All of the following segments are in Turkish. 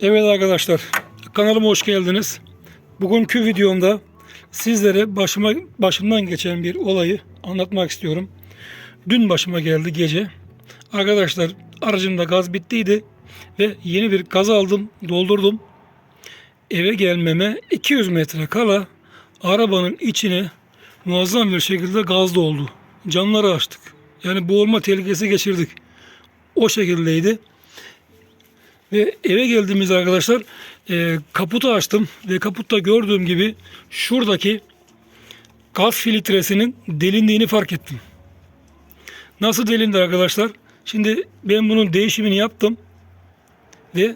Evet arkadaşlar kanalıma hoş geldiniz. Bugünkü videomda sizlere başıma başımdan geçen bir olayı anlatmak istiyorum. Dün başıma geldi gece. Arkadaşlar aracımda gaz bittiydi ve yeni bir gaz aldım, doldurdum. Eve gelmeme 200 metre kala arabanın içine muazzam bir şekilde gaz doldu. Camları açtık. Yani boğulma tehlikesi geçirdik. O şekildeydi. Ve eve geldiğimizde arkadaşlar e, kaputu açtım ve kaputta gördüğüm gibi şuradaki gaz filtresinin delindiğini fark ettim. Nasıl delindi arkadaşlar? Şimdi ben bunun değişimini yaptım ve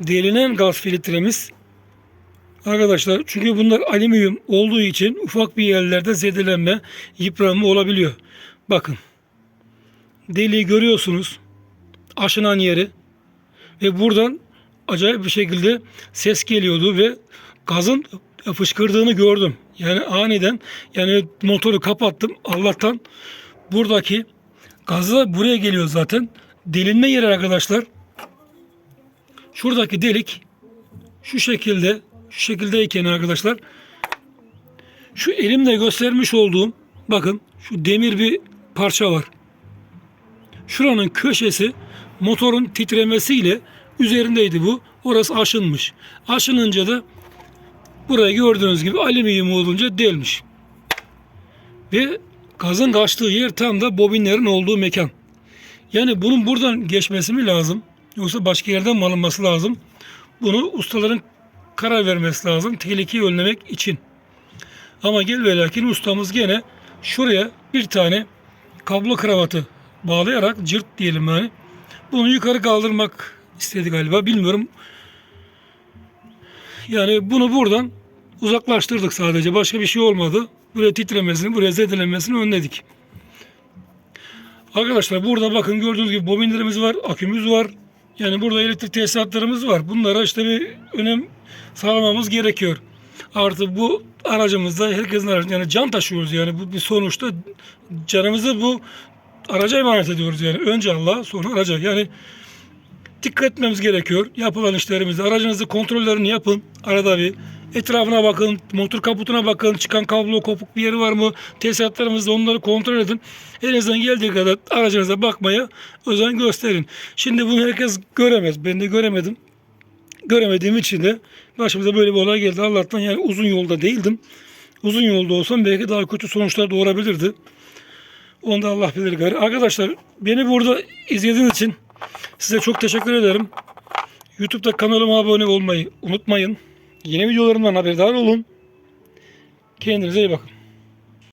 delinen gaz filtremiz arkadaşlar çünkü bunlar alüminyum olduğu için ufak bir yerlerde zedelenme, yıpranma olabiliyor. Bakın deliği görüyorsunuz aşınan yeri ve buradan acayip bir şekilde ses geliyordu ve gazın fışkırdığını gördüm. Yani aniden yani motoru kapattım. Allah'tan buradaki gazı buraya geliyor zaten. Delinme yeri arkadaşlar. Şuradaki delik şu şekilde şu şekildeyken arkadaşlar şu elimle göstermiş olduğum bakın şu demir bir parça var. Şuranın köşesi motorun titremesiyle üzerindeydi bu. Orası aşınmış. Aşınınca da burayı gördüğünüz gibi alüminyum olunca delmiş. Ve gazın kaçtığı yer tam da bobinlerin olduğu mekan. Yani bunun buradan geçmesi mi lazım? Yoksa başka yerden mi alınması lazım? Bunu ustaların karar vermesi lazım. Tehlikeyi önlemek için. Ama gel ve lakin ustamız gene şuraya bir tane kablo kravatı bağlayarak cırt diyelim yani. Bunu yukarı kaldırmak istedi galiba. Bilmiyorum. Yani bunu buradan uzaklaştırdık sadece. Başka bir şey olmadı. Buraya titremesini, buraya zedelenmesini önledik. Arkadaşlar burada bakın gördüğünüz gibi bobinlerimiz var, akümüz var. Yani burada elektrik tesisatlarımız var. Bunlara işte bir önem sağlamamız gerekiyor. Artı bu aracımızda herkesin aracı yani can taşıyoruz yani bu bir sonuçta canımızı bu araca emanet ediyoruz yani. Önce Allah sonra araca. Yani dikkat etmemiz gerekiyor. Yapılan işlerimizde aracınızı kontrollerini yapın. Arada bir etrafına bakın, motor kaputuna bakın, çıkan kablo kopuk bir yeri var mı? Tesisatlarımızda onları kontrol edin. Elinizden geldiği kadar aracınıza bakmaya özen gösterin. Şimdi bunu herkes göremez. Ben de göremedim. Göremediğim için de başımıza böyle bir olay geldi. Allah'tan yani uzun yolda değildim. Uzun yolda olsam belki daha kötü sonuçlar doğurabilirdi. Onu da Allah bilir gari. Arkadaşlar beni burada izlediğiniz için size çok teşekkür ederim. YouTube'da kanalıma abone olmayı unutmayın. Yeni videolarımdan haberdar olun. Kendinize iyi bakın.